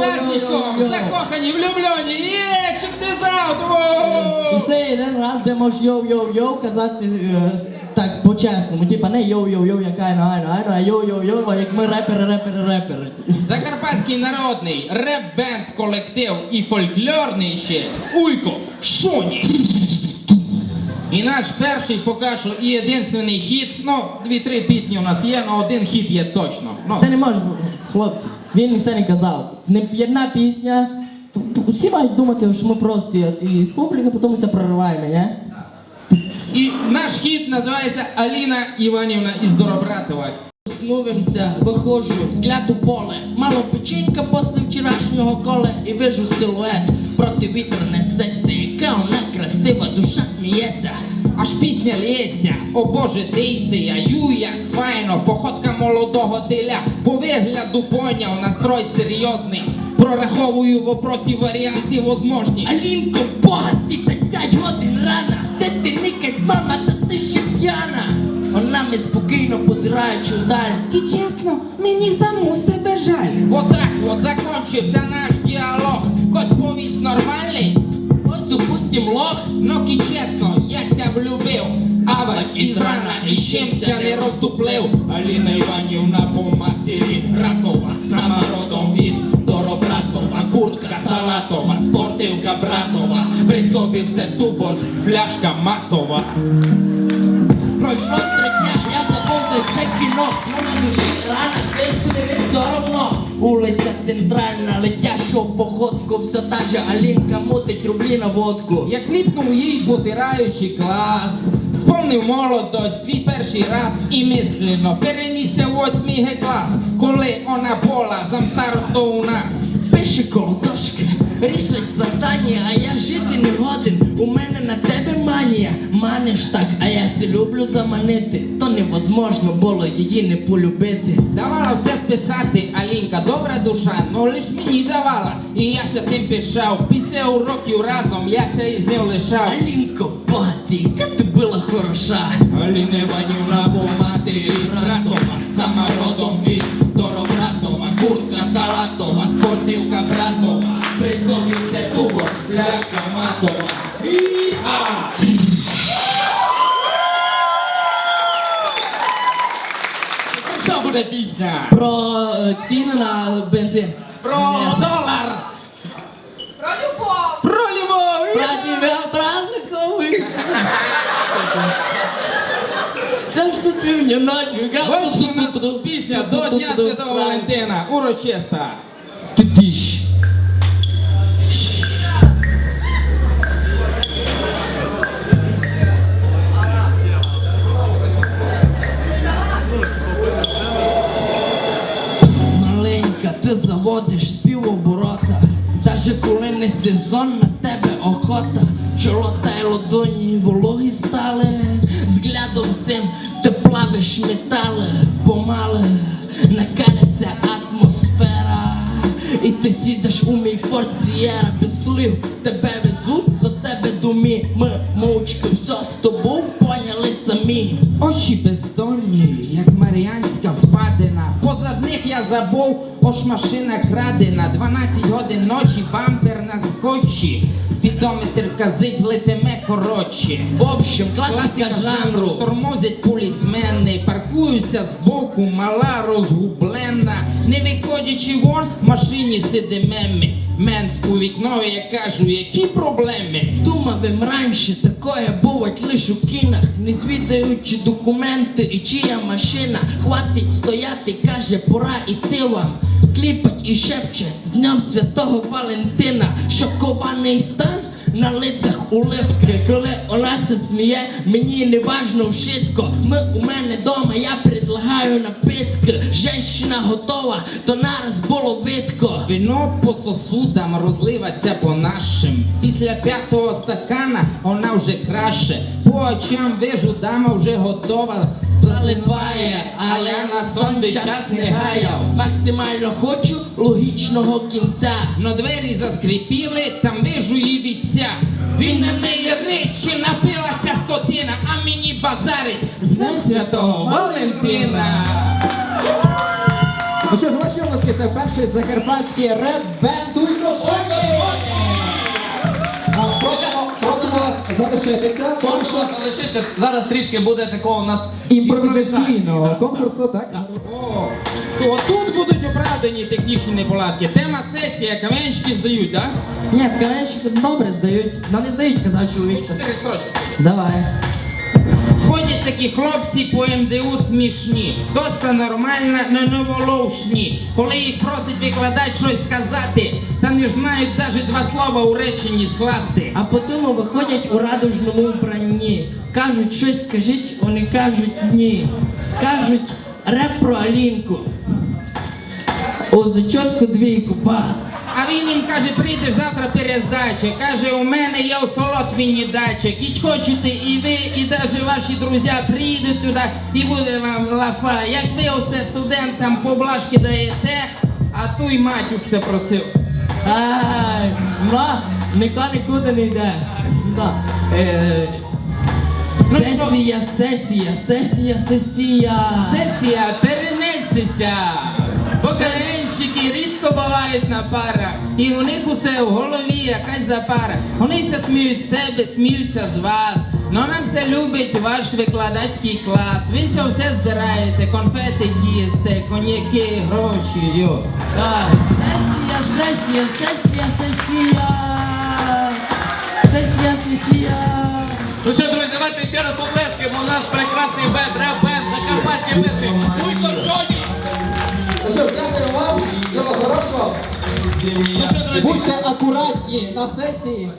Праздничком! Закохані, влюблені! Є, check this out! І Воу! це один раз, де можеш йоу-йоу-йоу казати е, так по-чесному. Типа не йоу-йоу-йоу, як айно, айно, айно, а йоу-йоу-йоу, як ми репери, репери, репери. Закарпатський народний реп-бенд колектив і фольклорний ще Уйко Шоні. І наш перший поки що і єдинственний хіт. Ну, дві-три пісні у нас є, але один хіт є точно. Ну, Це не може бути, хлопці. Він все не казав. Не одна пісня. Всі мають думати, що ми прості і з публіки, потім все прориваємо, не? І наш хіт називається Аліна Іванівна із Доробратова. Снувимся, виходжу, взгляд у поле. Мало печенька після вчорашнього кола і вижу силует проти вітру несеться. Яка вона красива, пісня лється, о Боже, дийся, я ю, як файно, походка молодого теля, по вигляду поняв, настрой серйозний. Прораховую в опросі варіанти возможні. Алінко, бога, ти п'ять годин рана. Де ти никать, мама, та ти ще п'яна. Вона ми спокійно позираючи вдаль. І чесно, мені саму себе жаль. Вот так от закончився наш діалог. Кось повість нормальний, Ось допустим лох. ну ки чесно. Авач із рана і чимся не роздуплив. Аліна Іванівна по матері Ратова, сама родом із Доробратова, куртка салатова, спортивка братова, при собі все тубо, фляжка матова. Пройшло три дня, я десь це кіно. Може душі рана, серцю не все равно. Улиця центральна, летящого походку, все та же Алінка мутить рублі на водку. Я кліпнув їй потираючи клас. Спомнив молодость, свій перший раз і мислено перенісся в восьмий Г клас, коли вона була замстаросто у нас. Пише коло дошки, рішить задання, а я жити не годен. У мене на тебе манія. Маниш так, а я се люблю заманити. То невозможно було її не полюбити. Давала все списати, Алінка, добра душа, ну лиш мені давала. І я ся тим пишав. Після уроків разом я ся із ним лишав. Алінко, яка ти була хороша. Аліна Іванівна по матері Ратова, сама родом із Доробратова, куртка салатова, спортивка братова, все матова. І-а! Що буде пісня? Про е, ціни на бензин. Про долар! Про любов! Про любов! Про тебя праздниковый. Все, что ты мне ночью Ось у нас пісня до Дня Святого Валентина, урочиста. Тидиш. Ти заводиш співоборота. Даже коли не сезон на тебе охота, чоло та й ладоні вологі стали, взглядом всім ти плавиш метали, помале накаляться атмосфера, і ти сідеш у мій форт Сієра без слів, тебе везуть до себе думі. Ми мовчки все з тобою забув, пошмашина машина крадена. 12 годин ночі, бампер на скотчі. Спідометр казить, летиме коротше. В общем, класика жанру. Тормозять полісмени, паркуюся збоку, мала розгублена. Не виходячи вон, в машині сидимеми. Мент у вікно, я кажу, які проблеми? Думав їм раніше, такое бувать лиш у кінах, не звідаючи документи і чия машина. Хватить стояти, каже, пора іти вам. Кліпать і шепче з Днем Святого Валентина, шокований стан. На лицях улипки, коли се сміє, мені не важно вшитко. Ми у мене дома, я предлагаю напитки. Женщина готова, то нараз було видко. Вино по сосудам розливаться по нашим. Після п'ятого стакана вона вже краще. По очам вижу, дама вже готова. Залипає, але на сон час не гаяв. Максимально хочу логічного кінця. Но двері заскрипіли, там вижу її вітця. Він на неї речі напилася скотина, а мені базарить з Днем Святого Валентина. Ну що ж, ваші обласки це перший закарпатський реп-бенд Уйкошоні! Залишитися. Конкурс вас. Зараз трішки буде такого у нас Імпровізаційного конкурсу, так? О, то тут будуть оправдані технічні неполадки. Тема сесія, каменщики здають, так? Ні, тканечки добре здають. Ну не здають, казав чоловік. Чотири строчки. Давай. Ходять такі хлопці по МДУ смішні, доста нормально, но новолошні. Коли їх просить викладач щось сказати, та не знають навіть два слова у реченні скласти. А потім виходять у радужному вбранні. Кажуть, щось кажіть, вони кажуть ні. Кажуть реп про Алінку. О, зачотку двійку, бац. А він їм каже, прийдеш завтра перездача. Каже, у мене є у Солотвіні дача. Кіть хочете і ви, і навіть ваші друзі приїдуть туди і буде вам лафа. Як ви усе студентам поблажки даєте, а той матюк все просив. Ай, ма, ніхто нікуди не йде. Да. Е, Ну сесія, сесія, сесія, сесія. Сесія, перенестися! Бувають на парах, і у них усе в голові якась запара. Вони все сміють себе, сміються з вас. Но нам все любить ваш викладацький клас. Ви все все збираєте, конфети тісте, коньяки, гроші. Йо. Так. Сесія, сесія, сесія, сесія. Сесія, сесія. Ну що, друзі, давайте ще раз поплескаємо. Наш прекрасний бенд, реп-бенд, закарпатський перший. Вуйко Шоні! Хорошого. Ну Будьте акуратні на сесії.